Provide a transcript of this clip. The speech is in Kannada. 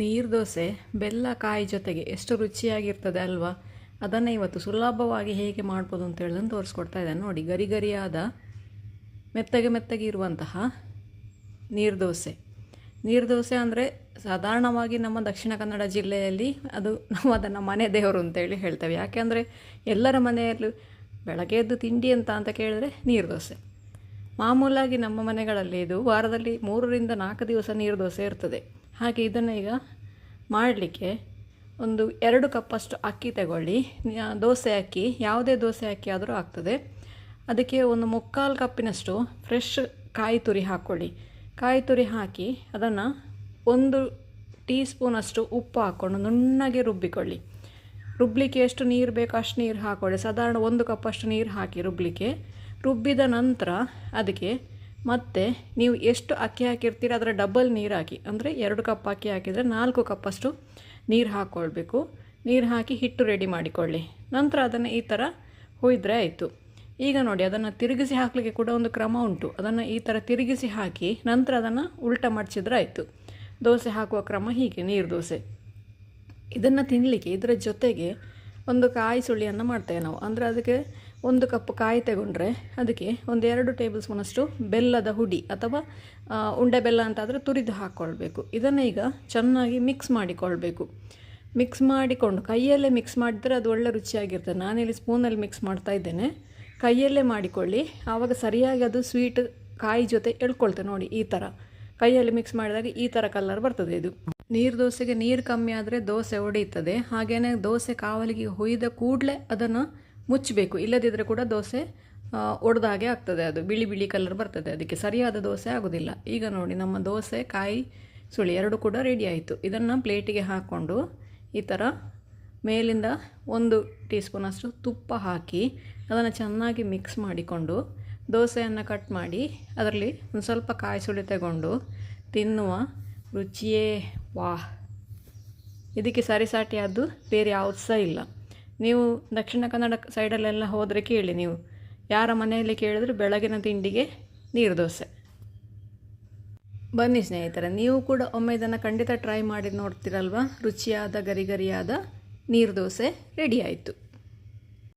ನೀರು ದೋಸೆ, ಬೆಲ್ಲ ಕಾಯಿ ಜೊತೆಗೆ ಎಷ್ಟು ರುಚಿಯಾಗಿರ್ತದೆ ಅಲ್ವಾ? ಅದನ್ನು ಇವತ್ತು ಸುಲಭವಾಗಿ ಹೇಗೆ ಮಾಡ್ಬೋದು ಅಂತ ಹೇಳೋದನ್ನು ತೋರಿಸ್ಕೊಡ್ತಾ ಇದ್ದಾನೆ. ನೋಡಿ, ಗರಿ ಗರಿಯಾದ, ಮೆತ್ತಗೆ ಮೆತ್ತಗೆ ಇರುವಂತಹ ನೀರು ದೋಸೆ. ನೀರು ದೋಸೆ ಅಂದರೆ ಸಾಧಾರಣವಾಗಿ ನಮ್ಮ ದಕ್ಷಿಣ ಕನ್ನಡ ಜಿಲ್ಲೆಯಲ್ಲಿ ಅದು ನಾವು ಅದನ್ನು ಮನೆ ದೇವರು ಅಂತೇಳಿ ಹೇಳ್ತೇವೆ. ಯಾಕೆಂದರೆ ಎಲ್ಲರ ಮನೆಯಲ್ಲೂ ಬೆಳಗ್ಗೆ ಎದ್ದು ತಿಂಡಿ ಅಂತ ಅಂತ ಕೇಳಿದ್ರೆ ನೀರು ದೋಸೆ. ಮಾಮೂಲಾಗಿ ನಮ್ಮ ಮನೆಗಳಲ್ಲಿ ಇದು ವಾರದಲ್ಲಿ ಮೂರರಿಂದ ನಾಲ್ಕು ದಿವಸ ನೀರು ದೋಸೆ ಇರ್ತದೆ. ಹಾಗೆ ಇದನ್ನು ಈಗ ಮಾಡಲಿಕ್ಕೆ ಒಂದು ಎರಡು ಕಪ್ಪಷ್ಟು ಅಕ್ಕಿ ತಗೊಳ್ಳಿ. ದೋಸೆ ಅಕ್ಕಿ, ಯಾವುದೇ ದೋಸೆ ಅಕ್ಕಿ ಆದರೂ ಆಗ್ತದೆ. ಅದಕ್ಕೆ ಒಂದು ಮುಕ್ಕಾಲು ಕಪ್ಪಿನಷ್ಟು ಫ್ರೆಶ್ ಕಾಯಿ ತುರಿ ಹಾಕ್ಕೊಳ್ಳಿ ಕಾಯಿ ತುರಿ ಹಾಕಿ ಅದನ್ನು ಒಂದು ಟೀ ಸ್ಪೂನಷ್ಟು ಉಪ್ಪು ಹಾಕ್ಕೊಂಡು ನುಣ್ಣಗೆ ರುಬ್ಬಿಕೊಳ್ಳಿ. ರುಬ್ಬಲಿಕ್ಕೆ ಎಷ್ಟು ನೀರು ಬೇಕೋ ಅಷ್ಟು ನೀರು ಹಾಕ್ಕೊಳ್ಳಿ ಸಾಧಾರಣ ಒಂದು ಕಪ್ಪಷ್ಟು ನೀರು ಹಾಕಿ ರುಬ್ಬಲಿಕ್ಕೆ ರುಬ್ಬಿದ ನಂತರ ಅದಕ್ಕೆ ಮತ್ತೆ ನೀವು ಎಷ್ಟು ಅಕ್ಕಿ ಹಾಕಿರ್ತೀರ ಅದರ ಡಬಲ್ ನೀರು ಹಾಕಿ ಅಂದರೆ ಎರಡು ಕಪ್ ಅಕ್ಕಿ ಹಾಕಿದರೆ ನಾಲ್ಕು ಕಪ್ಪಷ್ಟು ನೀರು ಹಾಕ್ಕೊಳ್ಬೇಕು ನೀರು ಹಾಕಿ ಹಿಟ್ಟು ರೆಡಿ ಮಾಡಿಕೊಳ್ಳಿ. ನಂತರ ಅದನ್ನು ಈ ಥರ ಹುಯ್ದರೆ ಆಯಿತು. ಈಗ ನೋಡಿ, ಅದನ್ನು ತಿರುಗಿಸಿ ಹಾಕಲಿಕ್ಕೆ ಕೂಡ ಒಂದು ಕ್ರಮ ಉಂಟು. ಅದನ್ನು ಈ ಥರ ತಿರುಗಿಸಿ ಹಾಕಿ ನಂತರ ಅದನ್ನು ಉಲ್ಟ ಮಡಚಿದ್ರೆ ಆಯಿತು. ದೋಸೆ ಹಾಕುವ ಕ್ರಮ ಹೀಗೆ, ನೀರು ದೋಸೆ. ಇದನ್ನು ತಿನ್ನಲಿಕ್ಕೆ ಇದರ ಜೊತೆಗೆ ಒಂದು ಕಾಯಿ ಸುಳಿಯನ್ನು ಮಾಡ್ತೇವೆ ನಾವು. ಅಂದರೆ ಅದಕ್ಕೆ ಒಂದು ಕಪ್ ಕಾಯಿ ತಗೊಂಡ್ರೆ ಅದಕ್ಕೆ ಒಂದು ಎರಡು ಟೇಬಲ್ ಸ್ಪೂನಷ್ಟು ಬೆಲ್ಲದ ಹುಡಿ ಅಥವಾ ಉಂಡೆ ಬೆಲ್ಲ ಅಂತಾದರೆ ತುರಿದು ಹಾಕ್ಕೊಳ್ಬೇಕು ಇದನ್ನು ಈಗ ಚೆನ್ನಾಗಿ ಮಿಕ್ಸ್ ಮಾಡಿಕೊಳ್ಬೇಕು. ಮಿಕ್ಸ್ ಮಾಡಿಕೊಂಡು ಕೈಯಲ್ಲೇ ಮಿಕ್ಸ್ ಮಾಡಿದರೆ ಅದು ಒಳ್ಳೆ ರುಚಿಯಾಗಿರ್ತದೆ. ನಾನಿಲ್ಲಿ ಸ್ಪೂನಲ್ಲಿ ಮಿಕ್ಸ್ ಮಾಡ್ತಾ ಇದ್ದೇನೆ. ಕೈಯಲ್ಲೇ ಮಾಡಿಕೊಳ್ಳಿ. ಆವಾಗ ಸರಿಯಾಗಿ ಅದು ಸ್ವೀಟ್ ಕಾಯಿ ಜೊತೆ ಎಳ್ಕೊಳ್ತೆ ನೋಡಿ ಈ ಥರ ಕೈಯಲ್ಲಿ ಮಿಕ್ಸ್ ಮಾಡಿದಾಗ ಈ ಥರ ಕಲರ್ ಬರ್ತದೆ ಇದು. ನೀರು ದೋಸೆಗೆ ನೀರು ಕಮ್ಮಿ ಆದರೆ ದೋಸೆ ಒಡೆಯುತ್ತದೆ. ಹಾಗೆಯೇ ದೋಸೆ ಕಾವಲಿಗೆ ಹುಯ್ದ ಕೂಡಲೇ ಅದನ್ನು ಮುಚ್ಚಬೇಕು. ಇಲ್ಲದಿದ್ದರೆ ಕೂಡ ದೋಸೆ ಒಡೆದ ಹಾಗೆ ಆಗ್ತದೆ ಅದು. ಬಿಳಿ ಬಿಳಿ ಕಲರ್ ಬರ್ತದೆ ಅದಕ್ಕೆ. ಸರಿಯಾದ ದೋಸೆ ಆಗೋದಿಲ್ಲ. ಈಗ ನೋಡಿ, ನಮ್ಮ ದೋಸೆ, ಕಾಯಿ, ಸುಳಿ ಎರಡು ಕೂಡ ರೆಡಿ ಆಯಿತು. ಇದನ್ನು ಪ್ಲೇಟಿಗೆ ಹಾಕ್ಕೊಂಡು ಈ ಥರ ಮೇಲಿಂದ ಒಂದು ಟೀ ಸ್ಪೂನಷ್ಟು ತುಪ್ಪ ಹಾಕಿ ಅದನ್ನು ಚೆನ್ನಾಗಿ ಮಿಕ್ಸ್ ಮಾಡಿಕೊಂಡು ದೋಸೆಯನ್ನು ಕಟ್ ಮಾಡಿ ಅದರಲ್ಲಿ ಒಂದು ಸ್ವಲ್ಪ ಕಾಯಿ ಸುಳಿ ತಗೊಂಡು ತಿನ್ನುವ ರುಚಿಯೇ ವಾಹ್. ಇದಕ್ಕೆ ಸರಿಸಾಟಿಯಾದ್ದು ಬೇರೆ ಯಾವುದು ಸಹ ಇಲ್ಲ. ನೀವು ದಕ್ಷಿಣ ಕನ್ನಡ ಸೈಡಲ್ಲೆಲ್ಲ ಹೋದರೆ ಕೇಳಿ ನೀವು. ಯಾರ ಮನೆಯಲ್ಲಿ ಕೇಳಿದ್ರು ಬೆಳಗಿನ ತಿಂಡಿಗೆ ನೀರು ದೋಸೆ. ಬನ್ನಿ ಸ್ನೇಹಿತರೆ, ನೀವು ಕೂಡ ಒಮ್ಮೆ ಇದನ್ನು ಖಂಡಿತ ಟ್ರೈ ಮಾಡಿ ನೋಡ್ತೀರಲ್ವಾ? ರುಚಿಯಾದ ಗರಿಗರಿಯಾದ ನೀರು ದೋಸೆ ರೆಡಿ ಆಯಿತು.